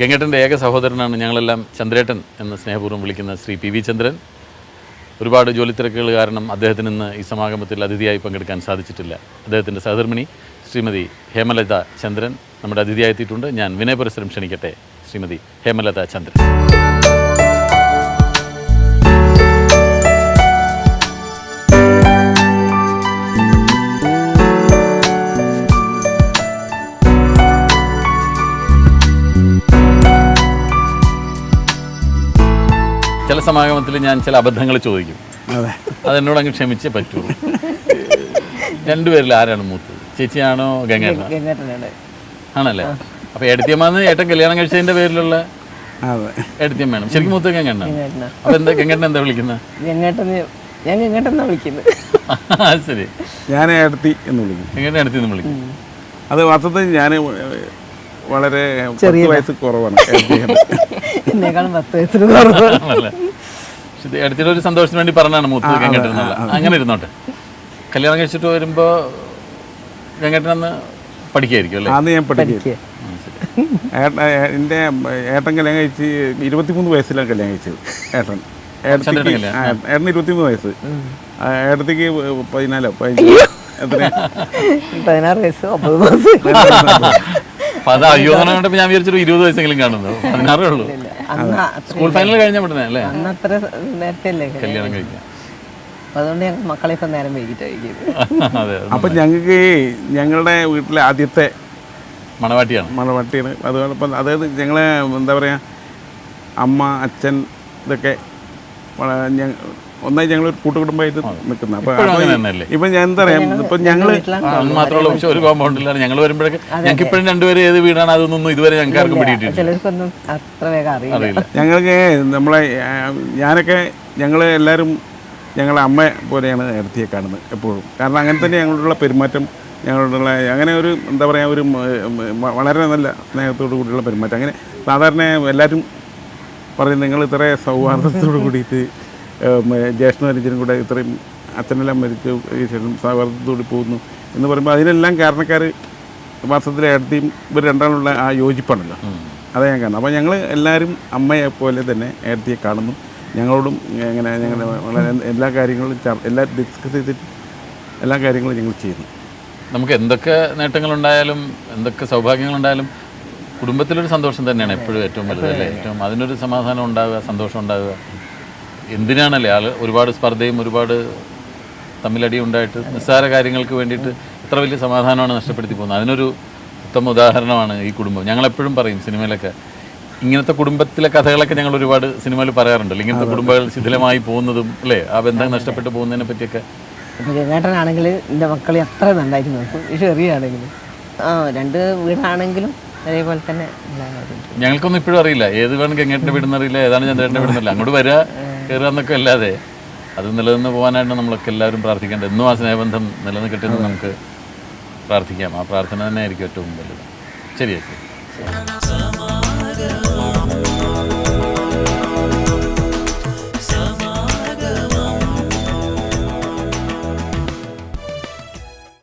ഗംഗേട്ടന്റെ ഏക സഹോദരനാണ് ഞങ്ങളെല്ലാം ചന്ദ്രേട്ടൻ എന്ന് സ്നേഹപൂർവം വിളിക്കുന്ന ശ്രീ പി വി ചന്ദ്രൻ. ഒരുപാട് ജോലി തിരക്കുകൾ കാരണം അദ്ദേഹത്തിന് ഇന്ന് ഈ സമാഗമത്തിൽ അതിഥിയായി പങ്കെടുക്കാൻ സാധിച്ചിട്ടില്ല. അദ്ദേഹത്തിന്റെ സഹധർമ്മിണി ശ്രീമതി ഹേമലത ചന്ദ്രൻ നമ്മുടെ അതിഥിയായി എത്തിയിട്ടുണ്ട്. ഞാൻ വിനയപുരസരം ക്ഷണിക്കട്ടെ ശ്രീമതി ഹേമലത ചന്ദ്രൻ. ചില സമാഗമത്തിൽ ഞാൻ ചില അബദ്ധങ്ങൾ ചോദിക്കും. അതെ. അതെന്നോട് അങ്ങ് ക്ഷമിച്ചേ പറ്റുള്ളൂ രണ്ടുപേരിൽ ആരാണ് മൂത്തത്? ചേച്ചിയാണോ ഗംഗേട്ടൻ ആണല്ലേ? അപ്പൊ എടത്തിയമ്മന്ന് ഏട്ടൻ കല്യാണം കഴിച്ചതിന്റെ പേരിലുള്ള അതെ. എടത്തിയമ്മയാണ് ശരിക്കും മൂത്ത ഗംഗണ്ണ അപ്പൊ എന്താ ഗംഗണ്ണ എന്താ വിളിക്കുന്നത് ഞാൻ ഗംഗേട്ടനാ വിളിക്കുന്നത് ശരി. ഞാൻ ഏടത്തി എന്ന് വിളിക്കും. ഗംഗണ്ണൻ എടുത്തിന്ന് വിളിക്കും. അത് വാസ്തവത്തിൽ ഞാൻ വളരെ ചെറിയ വയസ്സ് കുറവാണ്. എന്നെക്കാളും പത്ത് വയസ്സിന് കുറവാണ് പക്ഷെ ഒരു സന്തോഷത്തിന് വേണ്ടി പറഞ്ഞാണ് മൂത്ത് ഗംഗേട്ടൻ അങ്ങനെ ഇരുന്നോട്ടെ. കല്യാണം കഴിച്ചിട്ട് വരുമ്പോ ഗംഗേട്ടൻ അന്ന് പഠിക്കായിരിക്കും അല്ലേ? അന്ന് ഞാൻ പഠിക്കും. പഠിക്കുക. എന്റെ ഏട്ടൻ കല്യാണം കഴിച്ച് ഇരുപത്തിമൂന്ന് വയസ്സിലാണ് കല്യാണം കഴിച്ചത് ഏട്ടൻ. ഏട്ടത്തിക്ക് ഏട്ടന് ഇരുപത്തിമൂന്ന് വയസ്സ്. ഏട്ടത്തിക്ക് പതിനാലോ പതിനാറ് വയസ്സ് ഒമ്പത് മാസം. അപ്പൊ അത് അയ്യോ എന്ന് പറഞ്ഞിട്ട് ഞാൻ വിചാരിച്ചൊരു ഇരുപത് വയസ്സെങ്കിലും കാണുന്നു. പതിനാറേ ഉള്ളൂ സ്കൂൾ ഫൈനൽ കഴിഞ്ഞ ഉടനെ അല്ലേ? അന്ന് അത്ര നേരത്തെ അല്ലേ കല്യാണം കഴിക്കാം അപ്പൊ അതുകൊണ്ട് ഞങ്ങൾ മക്കളെ ഇപ്പം നേരം വൈകിട്ട് കഴിക്കുന്നത് അതെ. അപ്പം ഞങ്ങൾക്ക് ഞങ്ങളുടെ വീട്ടിലെ ആദ്യത്തെ മണവാട്ടിയാണ്. മണവാട്ടിയാണ്. അതോടൊപ്പം അതായത് ഞങ്ങളെ എന്താ പറയുക അമ്മ അച്ഛൻ ഇതൊക്കെ ഒന്നായി ഞങ്ങൾ ഒരു കൂട്ടുകുടുംബമായിട്ട് നിൽക്കുന്നത്. അപ്പോൾ ഇപ്പം ഞാൻ എന്താ പറയാ ഇപ്പം ഞങ്ങൾ മാത്രമുള്ള പക്ഷെ ഒരു കോമ്പൗണ്ടിലാണ്. ഞങ്ങൾ വരുമ്പോഴൊക്കെ ഞങ്ങൾക്ക് ഇപ്പോഴും രണ്ടുപേരും ഏത് വീടാണ് അതൊന്നും ഇതുവരെ ഞങ്ങൾക്ക് ആർക്കും പിടിയിട്ടില്ല. ഞങ്ങൾക്ക് നമ്മളെ ഞാനൊക്കെ ഞങ്ങൾ എല്ലാവരും ഞങ്ങളെ അമ്മ പോലെയാണ് നേരത്തെ കാണുന്നത് എപ്പോഴും. കാരണം അങ്ങനെ തന്നെ ഞങ്ങളോടുള്ള പെരുമാറ്റം ഞങ്ങളോടുള്ള അങ്ങനെ ഒരു എന്താ പറയുക ഒരു വളരെ നല്ല സ്നേഹത്തോടു കൂടിയുള്ള പെരുമാറ്റം. അങ്ങനെ സാധാരണ എല്ലാവരും പറയും നിങ്ങൾ ഇത്ര സൗഹാർദ്ദത്തോടു കൂടിയിട്ട് ജ്യേഷ്ഠ അനുജനും കൂടെ ഇത്രയും അച്ഛനെല്ലാം മരിച്ചു ഈ ശേഷം സൗഹാർദ്ദത്തോടെ പോകുന്നു എന്ന് പറയുമ്പോൾ അതിനെല്ലാം കാരണക്കാർ വാസ്തവത്തിൽ ഏടത്തിയും ഇവർ രണ്ടാളുള്ള ആ യോജിപ്പാണല്ലോ. അതാ ഞാൻ കാണുന്നത്. അപ്പോൾ ഞങ്ങൾ എല്ലാവരും അമ്മയെ പോലെ തന്നെ ഏടത്തിയെ കാണുന്നു. ഞങ്ങളോടും എങ്ങനെ ഞങ്ങൾ വളരെ എല്ലാ കാര്യങ്ങളും എല്ലാം ഡിസ്കസ് ചെയ്തിട്ട് എല്ലാ കാര്യങ്ങളും ഞങ്ങൾ ചെയ്യുന്നു. നമുക്ക് എന്തൊക്കെ നേട്ടങ്ങളുണ്ടായാലും എന്തൊക്കെ സൗഭാഗ്യങ്ങളുണ്ടായാലും കുടുംബത്തിലൊരു സന്തോഷം തന്നെയാണ് എപ്പോഴും ഏറ്റവും വലുത് അല്ലേ? ഏറ്റവും അതിനൊരു സമാധാനം ഉണ്ടാവുക സന്തോഷം ഉണ്ടാവുക. എന്തിനാണല്ലേ ആൾ ഒരുപാട് സ്പർദ്ധയും ഒരുപാട് തമ്മിലടി ഉണ്ടായിട്ട് നിസ്സാര കാര്യങ്ങൾക്ക് വേണ്ടിയിട്ട് ഇത്ര വലിയ സമാധാനമാണ് നഷ്ടപ്പെടുത്തി പോകുന്നത്? അതിനൊരു ഉത്തമ ഉദാഹരണമാണ് ഈ കുടുംബം. ഞങ്ങളെപ്പോഴും പറയും സിനിമയിലൊക്കെ ഇങ്ങനത്തെ കുടുംബത്തിലെ കഥകളൊക്കെ ഞങ്ങൾ ഒരുപാട് സിനിമയിൽ പറയാറുണ്ടല്ലോ ഇങ്ങനത്തെ കുടുംബങ്ങൾ ശിഥിലമായി പോകുന്നതും അല്ലേ? ആ ബന്ധം നഷ്ടപ്പെട്ടു പോകുന്നതിനെ പറ്റിയൊക്കെ. ഇപ്പൊ ഗംഗേട്ടനാണെങ്കിൽ എന്റെ മക്കളെ അത്ര നന്നായിട്ട് നോക്കും ചെറിയാണെങ്കിൽ ആ രണ്ട് വീടാണെങ്കിലും അതേപോലെ തന്നെ ഞങ്ങൾക്കൊന്നും ഇപ്പോഴും അറിയില്ല. ഏത് വേണമെങ്കിൽ എങ്ങേട്ടിന്റെ വീടുന്നറിയില്ല ഏതാണ് ചന്ദ്രേട്ടന്റെ വീടെന്നല്ല അങ്ങോട്ട് വരിക കയറുക എന്നൊക്കെ അല്ലാതെ അത് നിലനിന്ന് പോകാനായിട്ട് നമ്മളൊക്കെ എല്ലാവരും പ്രാർത്ഥിക്കേണ്ടത് എന്നും ആ സ്നേഹബന്ധം നിലനിൽക്കട്ടെ നമുക്ക് പ്രാർത്ഥിക്കാം. ആ പ്രാർത്ഥന തന്നെ ആയിരിക്കും ഏറ്റവും വലുത്. ശരിയാ ശരി